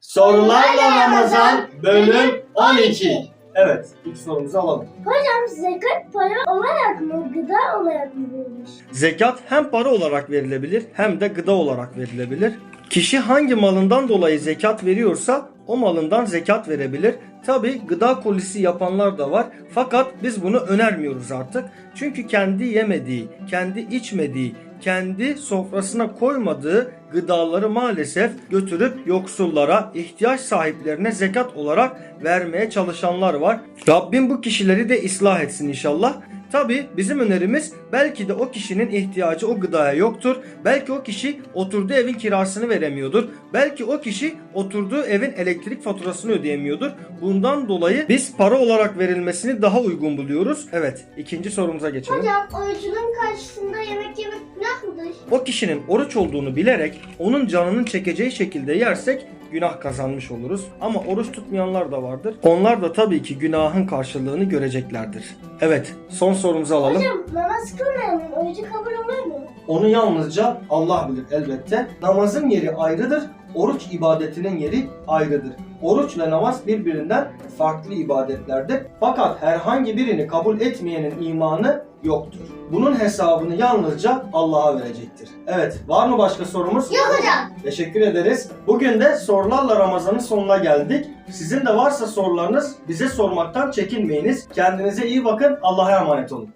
Sorularla Ramazan bölüm 12. Evet, ilk sorumuzu alalım. Hocam zekat para olarak mı gıda olarak mı verilir? Zekat hem para olarak verilebilir hem de gıda olarak verilebilir. Kişi hangi malından dolayı zekat veriyorsa o malından zekat verebilir. Tabi gıda kolisi yapanlar da var fakat biz bunu önermiyoruz artık. Çünkü kendi yemediği, kendi içmediği, kendi sofrasına koymadığı gıdaları maalesef götürüp yoksullara, ihtiyaç sahiplerine zekat olarak vermeye çalışanlar var. Rabbim bu kişileri de ıslah etsin inşallah. Tabi bizim önerimiz belki de o kişinin ihtiyacı o gıdaya yoktur. Belki o kişi oturduğu evin kirasını veremiyordur. Belki o kişi oturduğu evin elektrik faturasını ödeyemiyordur. Bundan dolayı biz para olarak verilmesini daha uygun buluyoruz. Evet ikinci sorumuza geçelim. Hocam orucunun karşısında yemek yemek günah mıdır? O kişinin oruç olduğunu bilerek onun canının çekeceği şekilde yersek günah kazanmış oluruz. Ama oruç tutmayanlar da vardır. Onlar da tabii ki günahın karşılığını göreceklerdir. Evet, son sorumuzu alalım. Hocam namaz kılmayanın orucu kabul olur mu? Onu yalnızca Allah bilir elbette. Namazın yeri ayrıdır, oruç ibadetinin yeri ayrıdır. Oruç ile namaz birbirinden farklı ibadetlerdir. Fakat herhangi birini kabul etmeyenin imanı yoktur. Bunun hesabını yalnızca Allah'a verecektir. Evet, var mı başka sorumuz? Yok hocam. Teşekkür ederiz. Bugün de sorularla Ramazan'ın sonuna geldik. Sizin de varsa sorularınız bize sormaktan çekinmeyiniz. Kendinize iyi bakın. Allah'a emanet olun.